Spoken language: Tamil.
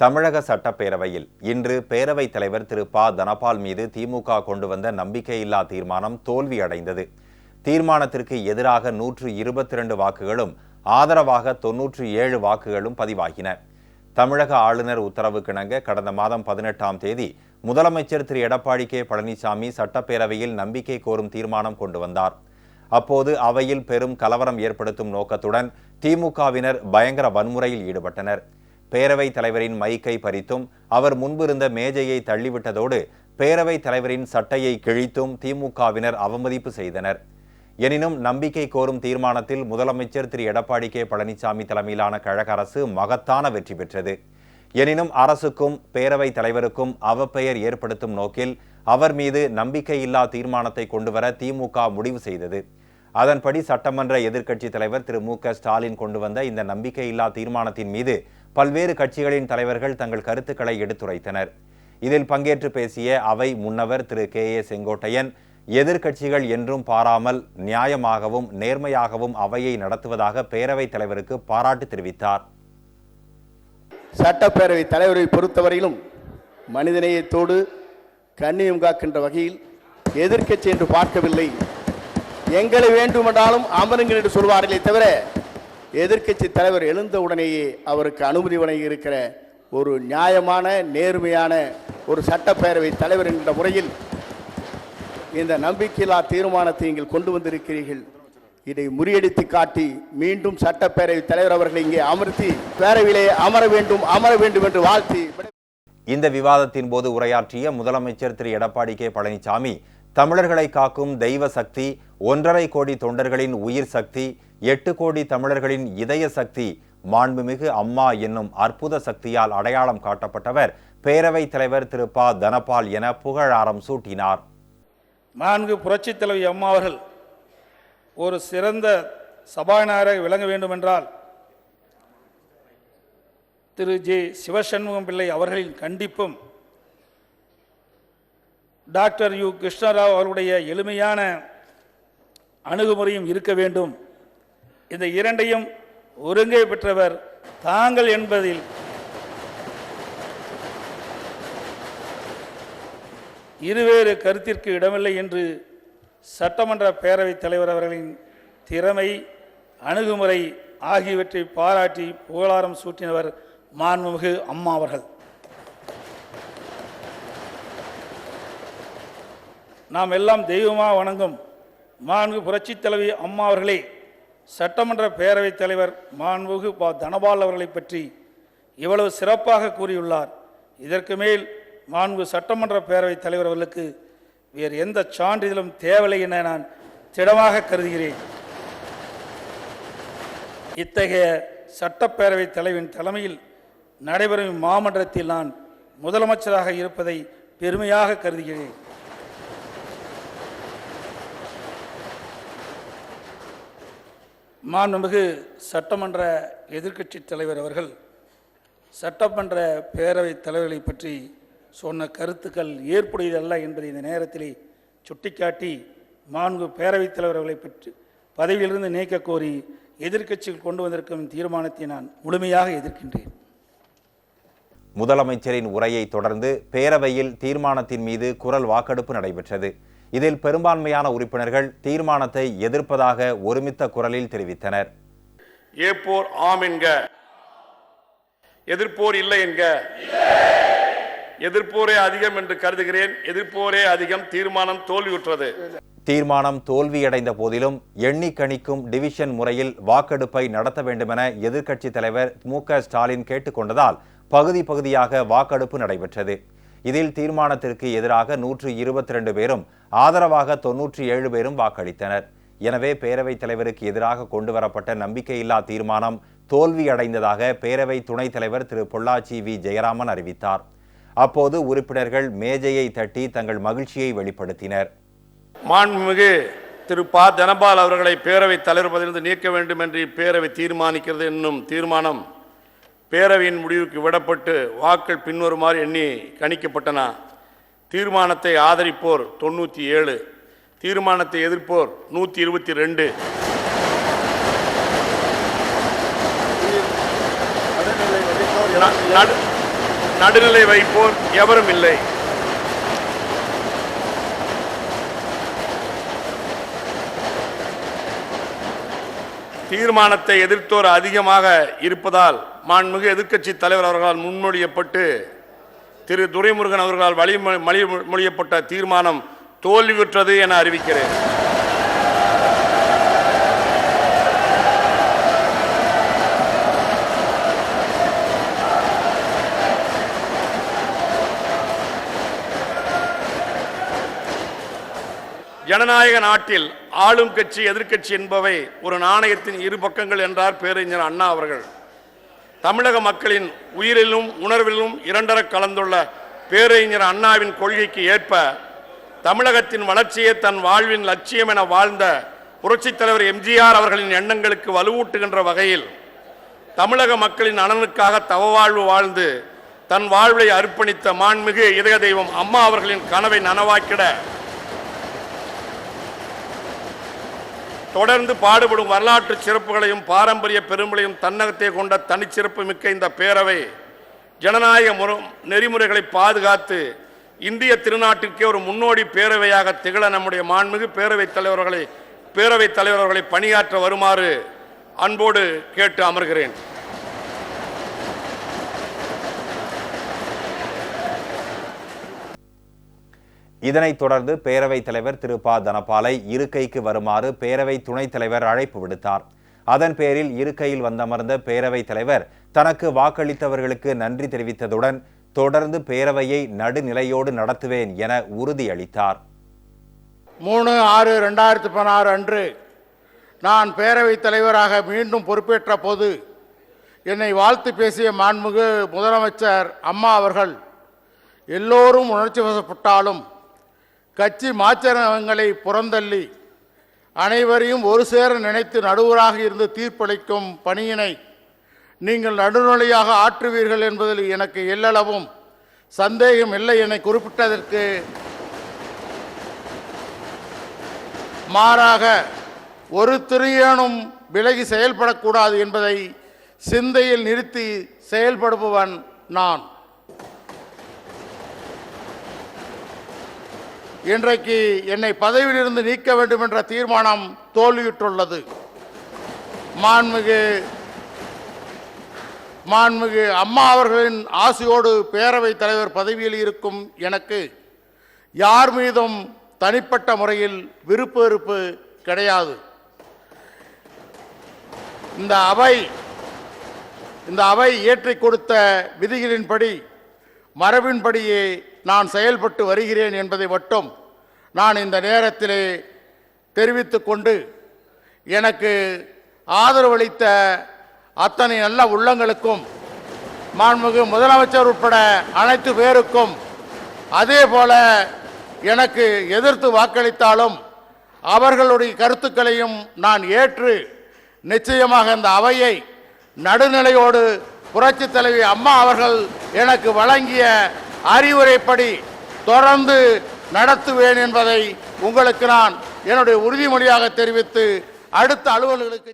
தமிழக சட்டப்பேரவையில் இன்று பேரவைத் தலைவர் திரு ப. தனபால் மீது திமுக கொண்டு வந்த நம்பிக்கையில்லா தீர்மானம் தோல்வியடைந்தது. தீர்மானத்திற்கு எதிராக நூற்று இருபத்தி இரண்டு வாக்குகளும் ஆதரவாக தொன்னூற்று ஏழு வாக்குகளும் பதிவாகின. தமிழக ஆளுநர் உத்தரவுக்கிணங்க கடந்த மாதம் பதினெட்டாம் தேதி முதலமைச்சர் திரு. எடப்பாடி கே. பழனிசாமி சட்டப்பேரவையில் நம்பிக்கை கோரும் தீர்மானம் கொண்டு வந்தார். அப்போது அவையில் பெரும் கலவரம் ஏற்படுத்தும் நோக்கத்துடன் திமுகவினர் பயங்கர வன்முறையில் ஈடுபட்டனர். பேரவைத் தலைவரின் மைக்கை பறித்தும் அவர் முன்பிருந்த மேஜையை தள்ளிவிட்டதோடு பேரவைத் தலைவரின் சட்டையை கிழித்தும் திமுகவினர் அவமதிப்பு செய்தனர். எனினும் நம்பிக்கை கோரும் தீர்மானத்தில் முதலமைச்சர் திரு. எடப்பாடி கே. பழனிசாமி தலைமையிலான கழக அரசு மகத்தான வெற்றி பெற்றது. எனினும் அரசுக்கும் பேரவைத் தலைவருக்கும் அவப்பெயர் ஏற்படுத்தும் நோக்கில் அவர் மீது நம்பிக்கையில்லா தீர்மானத்தை கொண்டுவர திமுக முடிவு செய்தது. அதன்படி சட்டமன்ற எதிர்க்கட்சித் தலைவர் திரு. மு. க. ஸ்டாலின் கொண்டு வந்த இந்த நம்பிக்கையில்லா தீர்மானத்தின் மீது பல்வேறு கட்சிகளின் தலைவர்கள் தங்கள் கருத்துக்களை எடுத்துரைத்தனர். இதில் பங்கேற்று பேசிய அவை முன்னவர் திரு. கே. ஏ. செங்கோட்டையன் எதிர்க்கட்சிகள் என்றும் பாராமல் நியாயமாகவும் நேர்மையாகவும் அவையை நடத்துவதாக பேரவைத் தலைவருக்கு பாராட்டு தெரிவித்தார். சட்டப்பேரவை தலைவரை பொறுத்தவரையிலும் மனிதநேயத்தோடு கண்ணியம் காக்கின்ற வகையில் எதிர்க்கட்சி என்று பார்க்கவில்லை. எங்களை வேண்டுமென்றாலும் அமருங்கள் என்று சொல்வார்களே தவிர எதிர்க்கட்சி தலைவர் எழுந்தவுடனேயே அவருக்கு அனுமதி வழங்கி இருக்கிற ஒரு நியாயமான நேர்மையான ஒரு சட்டப்பேரவை தலைவர் என்ற முறையில் இந்த நம்பிக்கையில்லா தீர்மானத்தை நீங்கள் கொண்டு வந்திருக்கிறீர்கள். இதை முறியடித்து காட்டி மீண்டும் சட்டப்பேரவை தலைவர் அவர்களை இங்கே அமர்த்தி பேரவையிலே அமர வேண்டும் அமர வேண்டும் என்று வாழ்த்தி இந்த விவாதத்தின் போது உரையாற்றிய முதலமைச்சர் திரு. எடப்பாடி கே. பழனிசாமி தமிழர்களை காக்கும் தெய்வ சக்தி ஒன்றரை கோடி தொண்டர்களின் உயிர் சக்தி எட்டு கோடி தமிழர்களின் இதய சக்தி மாண்புமிகு அம்மா என்னும் அற்புத சக்தியால் அடையாளம் காட்டப்பட்டவர் பேரவைத் தலைவர் திரு ப. தனபால் என புகழாரம் சூட்டினார். நான்கு புரட்சித் தலைவி அம்மா அவர்கள் ஒரு சிறந்த சபாநாயகராக விளங்க வேண்டுமென்றால் திரு. ஜே. சிவசண்முகம் பிள்ளை அவர்களின் கண்டிப்பும் டாக்டர் யு. கிருஷ்ணராவ் அவர்களுடைய எளிமையான அணுகுமுறையும் இருக்க வேண்டும். இந்த இரண்டையும் ஒருங்கே பெற்றவர் தாங்கள் என்பதில் இருவேறு கருத்திற்கு இடமில்லை என்று சட்டமன்ற பேரவைத் தலைவர் அவர்களின் திறமை அணுகுமுறை ஆகியவற்றை பாராட்டி புகழாரம் சூட்டினவர் மாண்புமிகு அம்மா அவர்கள். நாம் எல்லாம் தெய்வமாக வணங்கும் மாண்பு புரட்சித் தலைவி அம்மா அவர்களே சட்டமன்ற பேரவைத் தலைவர் மாண்புகு ப. தனபால் அவர்களை பற்றி இவ்வளவு சிறப்பாக கூறியுள்ளார். இதற்கு மேல் மாண்பு சட்டமன்ற பேரவைத் தலைவர் அவர்களுக்கு வேறு எந்த சான்றிதழும் தேவையில்லை என நான் திடமாக கருதுகிறேன். இத்தகைய சட்டப்பேரவைத் தலைவின் தலைமையில் நடைபெறும் மாமன்றத்தில் நான் முதலமைச்சராக இருப்பதை பெருமையாக கருதுகிறேன். மாண்புமிகு சட்டமன்ற எதிர்க்கட்சி தலைவர் அவர்கள் சட்டமன்ற பேரவைத் தலைவர்களை பற்றி சொன்ன கருத்துக்கள் ஏற்புடையதல்ல என்பதை இந்த நேரத்திலே சுட்டிக்காட்டி மாண்பு பேரவைத் தலைவர்களை பற்றி பதவியிலிருந்து நீக்க கோரி எதிர்க்கட்சிகள் கொண்டு வந்திருக்கும் தீர்மானத்தை நான் முழுமையாக எதிர்க்கின்றேன். முதலமைச்சரின் உரையை தொடர்ந்து பேரவையில் தீர்மானத்தின் மீது குரல் வாக்கெடுப்பு நடைபெற்றது. இதில் பெரும்பான்மையான உறுப்பினர்கள் தீர்மானத்தை எதிர்ப்பதாக ஒருமித்த குரலில் தெரிவித்தனர். ஏப்போர் ஆம் என்க. எதிர்ப்போர் இல்லை என்க. எதிர்ப்போரே அதிகம் என்று கருதுகிறேன். எதிர்ப்போரே அதிகம் தீர்மானம் தோல்வியுற்றது. தீர்மானம் தோல்வியடைந்த போதிலும் எண்ணி கணிக்கும் டிவிஷன் முறையில் வாக்கெடுப்பை நடத்த வேண்டுமென எதிர்க்கட்சித் தலைவர் மு க ஸ்டாலின் கேட்டுக்கொண்டதால் பகுதி பகுதியாக வாக்கெடுப்பு நடைபெற்றது. இதில் தீர்மானத்திற்கு எதிராக நூற்று இருபத்தி ரெண்டு பேரும் ஆதரவாக தொன்னூற்றி ஏழு பேரும் வாக்களித்தனர். எனவே பேரவைத் தலைவருக்கு எதிராக கொண்டு வரப்பட்ட நம்பிக்கையில்லா தீர்மானம் தோல்வியடைந்ததாக பேரவை துணைத் தலைவர் திரு பொள்ளாச்சி வி. ஜெயராமன் அறிவித்தார். அப்போது உறுப்பினர்கள் மேஜையை தட்டி தங்கள் மகிழ்ச்சியை வெளிப்படுத்தினர். மாண்புமிகு திரு ப. தனபால் அவர்களை பேரவைத் தலைவர் பதவியிலிருந்து நீக்க வேண்டும் என்று இப்பேரவை தீர்மானிக்கிறது என்னும் தீர்மானம் பேரவையின் முடிவுக்கு விடப்பட்டு வாக்கள் பின்வருமாறு எண்ணி கணிக்கப்பட்டன. தீர்மானத்தை ஆதரிப்போர் தொண்ணூற்றி ஏழு தீர்மானத்தை எதிர்ப்போர் நூற்றி இருபத்தி ரெண்டு. நடு நடுநிலை வைப்போர் எவரும் இல்லை. தீர்மானத்தை எதிர்த்தோர் அதிகமாக இருப்பதால் மாண்புமிகு எதிர்க்கட்சி தலைவர் அவர்களால் முன்மொழியப்பட்டு திரு துரைமுருகன் அவர்களால் வழிமொழி மொழியப்பட்ட தீர்மானம் தோல்வியுற்றது என அறிவிக்கிறேன். ஜனநாயக நாட்டில் ஆளும் கட்சி எதிர்க்கட்சி என்பவை ஒரு நாணயத்தின் இரு பக்கங்கள் என்றார் பேரறிஞர் அண்ணா அவர்கள். தமிழக மக்களின் உயிரிலும் உணர்விலும் இரண்டர கலந்துள்ள பேரறிஞர் அண்ணாவின் கொள்கைக்கு ஏற்ப தமிழகத்தின் வளர்ச்சியே தன் வாழ்வின் லட்சியம் என வாழ்ந்த புரட்சித் தலைவர் எம்ஜிஆர் அவர்களின் எண்ணங்களுக்கு வலுவூட்டுகின்ற வகையில் தமிழக மக்களின் நலனுக்காக தவவாழ்வு வாழ்ந்து தன் வாழ்வை அர்ப்பணித்த மாண்மிகு இதய தெய்வம் அம்மா அவர்களின் கனவை நனவாக்கிட தொடர்ந்து பாடுபடும் வரலாற்று சிறப்புகளையும் பாரம்பரிய பெருமளையும் தன்னகத்தை கொண்ட தனிச்சிறப்பு மிக்க இந்த பேரவை ஜனநாயக முறை நெறிமுறைகளை பாதுகாத்து இந்திய திருநாட்டிற்கே ஒரு முன்னோடி பேரவையாக திகழ நம்முடைய மாண்புமிகு பேரவைத் தலைவர்களை பேரவைத் தலைவர்களை பணியாற்ற வருமாறு அன்போடு கேட்டு அமர்கிறேன். இதனைத் தொடர்ந்து பேரவைத் தலைவர் திரு ப. தனபாலை இருக்கைக்கு வருமாறு பேரவை துணைத் தலைவர் அழைப்பு விடுத்தார். அதன் பேரில் இருக்கையில் வந்தமர்ந்த பேரவைத் தலைவர் தனக்கு வாக்களித்தவர்களுக்கு நன்றி தெரிவித்ததுடன் தொடர்ந்து பேரவையை நடுநிலையோடு நடத்துவேன் என உறுதியளித்தார். மூணு ஆறு ரெண்டாயிரத்தி பதினாறு அன்று நான் பேரவைத் தலைவராக மீண்டும் பொறுப்பேற்ற போது என்னை வாழ்த்து பேசிய மாண்புமிகு முதலமைச்சர் அம்மா அவர்கள் எல்லோரும் உணர்ச்சி வசப்பட்டாலும் கட்சி மாச்சரங்களை புறந்தள்ளி அனைவரையும் ஒரு சேர நினைத்து நடுவராக இருந்து தீர்ப்பளிக்கும் பணியினை நீங்கள் நடுநிலையாக ஆற்றுவீர்கள் என்பதில் எனக்கு எல்லளவும் சந்தேகம் இல்லை என குறிப்பிட்டதற்கு மாறாக ஒரு திரியனும் விலகி செயல்படக்கூடாது என்பதை சிந்தையில் நிறுத்தி செயல்படுபவன் நான். இன்றைக்கு என்னை பதவியிலிருந்து நீக்க வேண்டும் என்ற தீர்மானம் தோல்வியுற்றுள்ளது. மாண்புமிகு மாண்புமிகு அம்மா அவர்களின் ஆசையோடு பேரவைத் தலைவர் பதவியில் இருக்கும் எனக்கு யார் மீதும் தனிப்பட்ட முறையில் விருப்பு வெறுப்பு கிடையாது. இந்த அவை இந்த அவை ஏற்றிக் கொடுத்த விதிகளின்படி மரபின்படியே நான் செயல்பட்டு வருகிறேன் என்பதை மட்டும் நான் இந்த நேரத்திலே தெரிவித்து கொண்டு எனக்கு ஆதரவளித்த அத்தனை நல்ல உள்ளங்களுக்கும் மாண்புமிகு முதலமைச்சர் உட்பட அனைத்து பேருக்கும் அதே போல எனக்கு எதிர்த்து வாக்களித்தாலும் அவர்களுடைய கருத்துக்களையும் நான் ஏற்று நிச்சயமாக இந்த அவையை நடுநிலையோடு புரட்சித் தலைவி அம்மா அவர்கள் எனக்கு வழங்கிய அறிவுரைப்படி தொடர்ந்து நடத்துவேன் என்பதை உங்களுக்கு நான் என்னுடைய உறுதிமொழியாக தெரிவித்து அடுத்த அலுவலர்களுக்கு